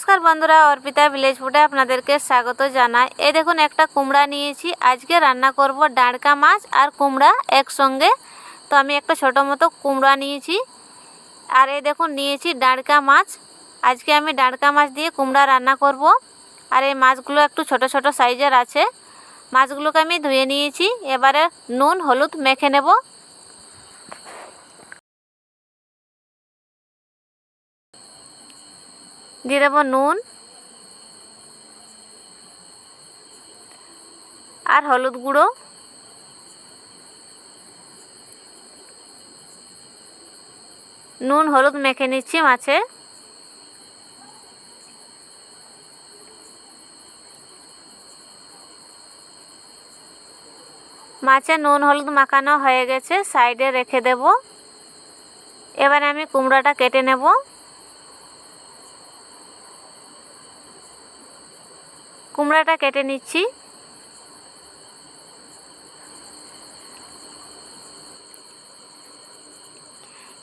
নমস্কার বন্ধুরা, অর্পিতা ভিলেজ ফুডে আপনাদেরকে স্বাগত জানাই। এ দেখুন, একটা কুমড়া নিয়েছি। আজকে রান্না করব ডাঁড়কা মাছ আর কুমড়া একসঙ্গে। তো আমি একটা ছোটো মতো কুমড়া নিয়েছি। আর এই দেখুন, নিয়েছি ডাঁড়কা মাছ। আজকে আমি ডাঁড়কা মাছ দিয়ে কুমড়া রান্না করব। আর এই মাছগুলো একটু ছোট ছোট সাইজের আছে। মাছগুলোকে আমি ধুয়ে নিয়েছি। এবারে নুন, হলুদ মেখে নেব। দিয়ে দেবো নুন আর হলুদ গুঁড়ো। নুন, হলুদ মেখে নিচ্ছি মাছে। মাছে নুন, হলুদ মাখানো হয়ে গেছে, সাইডে রেখে দেব। এবার আমি কুমড়োটা কেটে নেব। কুমড়াটা কেটে নিচ্ছি।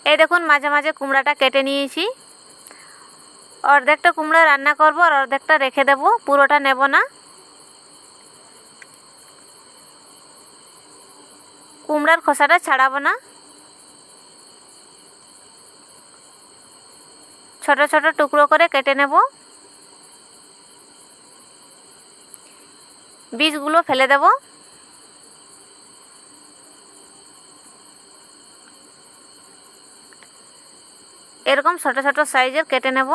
এই দেখুন, মাঝে মাঝে কুমড়াটা কেটে নিয়েছি। অর্ধেকটা কুমড়া রান্না করব আর অর্ধেকটা রেখে দেব, পুরোটা নেব না। কুমড়ার খোসাটা ছাড়াবো না। ছোট ছোট টুকরো করে কেটে নেব। বীজগুলো ফেলে দেব। এরকম ছোট ছোট সাইজের কেটে নেব।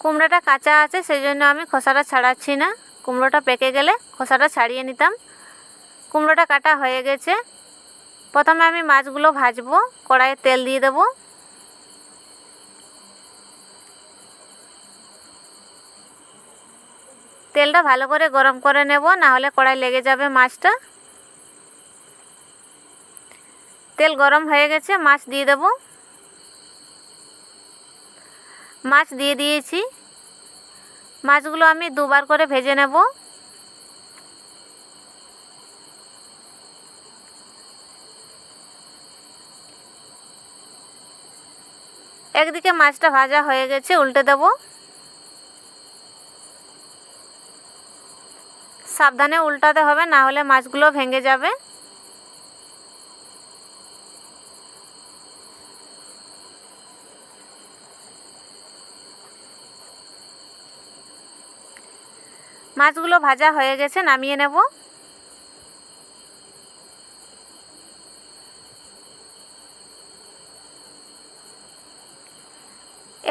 কুমড়োটা কাঁচা আছে, সেই জন্য আমি খোসাটা ছাড়াচ্ছি না। কুমড়োটা পেকে গেলে খোসাটা ছাড়িয়ে নিতাম। কুমড়োটা কাটা হয়ে গেছে। প্রথমে আমি মাছগুলো ভাজবো, কড়াইয়ে তেল দিয়ে দেবো। তেলটা ভালো করে গরম করে নেব না হলে কড়াই লেগে যাবে মাছটা। তেল গরম হয়ে গেছে, মাছ দিয়ে দেব। মাছ দিয়ে দিয়েছি। মাছগুলো আমি দুবার করে ভেজে নেব। একদিকে মাছটা ভাজা হয়ে গেছে, উল্টে দেব। সাবধানে উল্টাতে হবে, না হলে মাছগুলো ভেঙে যাবে। মাছগুলো ভাজা হয়ে গেছে, নামিয়ে নেব।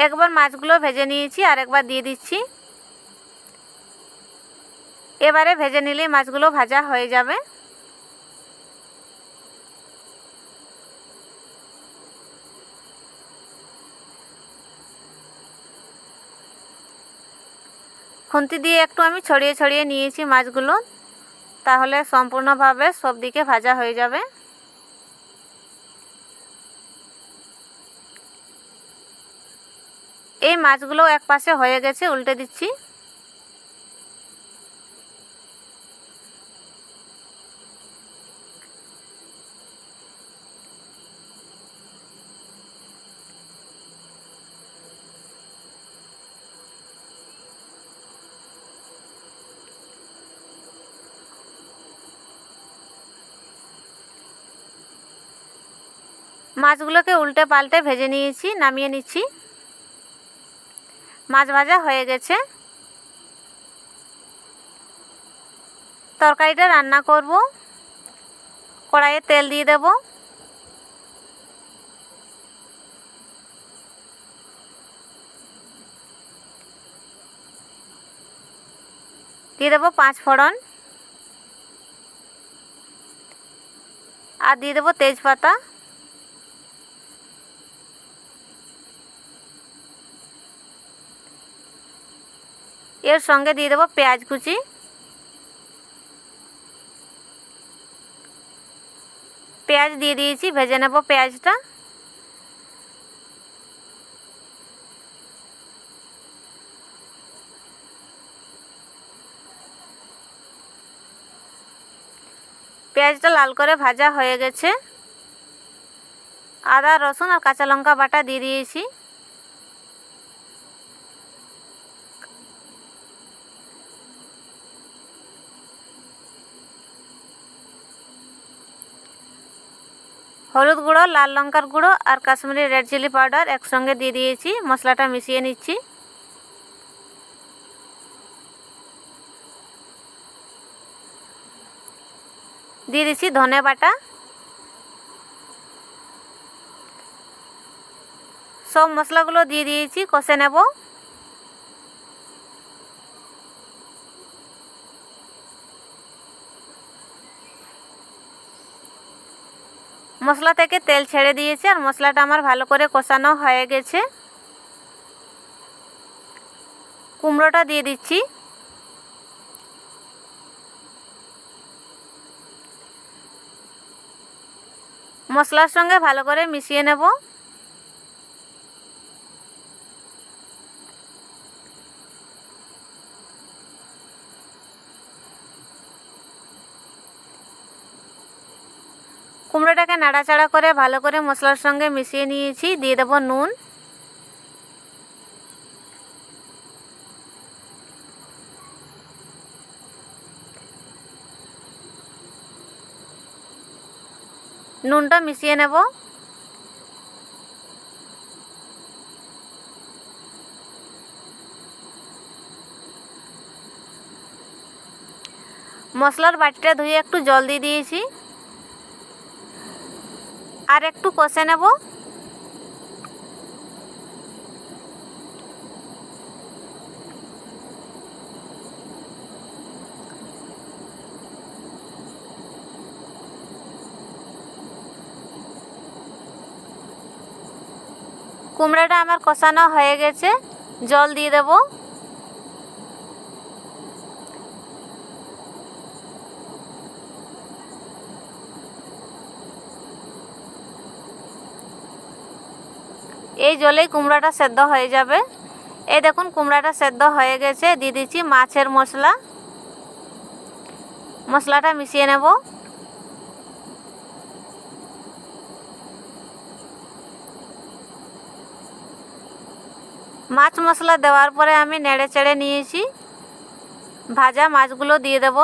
একবার মাছগুলো ভেজে নিয়েছি, আর একবার দিয়ে দিচ্ছি। এবারে ভেজে নিলেই মাছগুলো ভাজা হয়ে যাবে। খুন্তি দিয়ে একটু আমি ছড়িয়ে ছড়িয়ে নিয়েছি মাছগুলো। তাহলে সম্পূর্ণভাবে সব দিকে ভাজা হয়ে যাবে। এই মাছগুলো এক পাশে হয়ে গেছে, উল্টে দিচ্ছি। মাছগুলোকে উল্টে পাল্টে ভেজে নিয়েছি, নামিয়ে নিচ্ছি। মাছ ভাজা হয়ে গেছে। তরকারিটা রান্না করব। কড়াইয়ে তেল দিয়ে দেব। দিয়ে দেবো পাঁচ ফোড়ন। আর দিয়ে দেবো তেজপাতা। এর সঙ্গে দিয়ে দেবো পেঁয়াজ কুচি। পেঁয়াজ দিয়ে দিয়েছি, ভেজে নেব পেঁয়াজটা। পেঁয়াজটা লাল করে ভাজা হয়ে গেছে। আদা, রসুন আর কাঁচা লঙ্কা বাটা দিয়ে দিয়েছি। হলুদ গুঁড়ো, লাল লঙ্কার গুঁড়ো আর কাশ্মীরি রেড চিলি পাউডার একসঙ্গে দিয়ে দিয়েছি। মশলাটা মিশিয়ে নিচ্ছি। দিয়ে দিচ্ছি ধনে বাটা সব মশলাগুলো দিয়ে দিয়েছি, কষে নেব। মশলা থেকে তেল ছেড়ে দিয়েছে আর মশলাটা আমার ভালো করে কষানো হয়ে গেছে। কুমড়োটা দিয়ে দিচ্ছি। মশলার সঙ্গে ভালো করে মিশিয়ে নেব। কুমড়োটাকে নাড়াচাড়া করে ভালো করে মশলার সঙ্গে মিশিয়ে নিয়েছি। দিয়ে দেবো নুন। নুনটা মিশিয়ে নেব। মশলার বাটিটা ধুয়ে একটু জল দিয়ে দিয়েছি। আর একটু কষে নেব। কুমড়াটা আমার কষানো হয়ে গেছে জল দিয়ে দেব। এই জলেই কুমড়াটা সেদ্ধ হয়ে যাবে। এই দেখুন, কুমড়াটা সেদ্ধ হয়ে গেছে। দিয়ে দিচ্ছি মাছের মশলা। মশলাটা মিশিয়ে নেব। মাছ মশলা দেওয়ার পরে আমি নেড়ে চেড়ে নিয়েছি। ভাজা মাছগুলো দিয়ে দেব।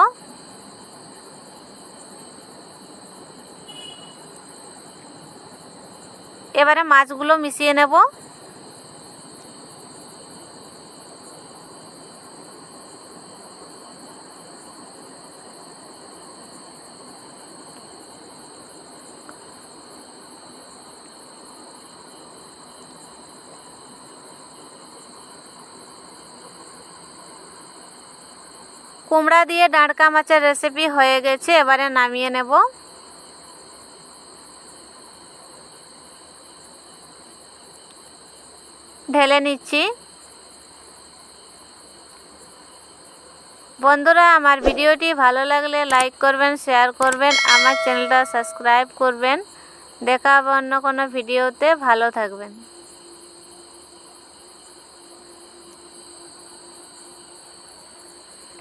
এবারে মাছগুলো মিশিয়ে নেব। কুমড়া দিয়ে ডাঁড়কা মাছের রেসিপি হয়ে গেছে এবারে নামিয়ে নেব। ঢেলে নিচ্ছি। বন্ধুরা, আমার ভিডিওটি ভালো লাগলে লাইক করবেন, শেয়ার করবেন, আমার চ্যানেলটা সাবস্ক্রাইব করবেন। দেখা হবে অন্য কোনো ভিডিওতে, ভালো থাকবেন।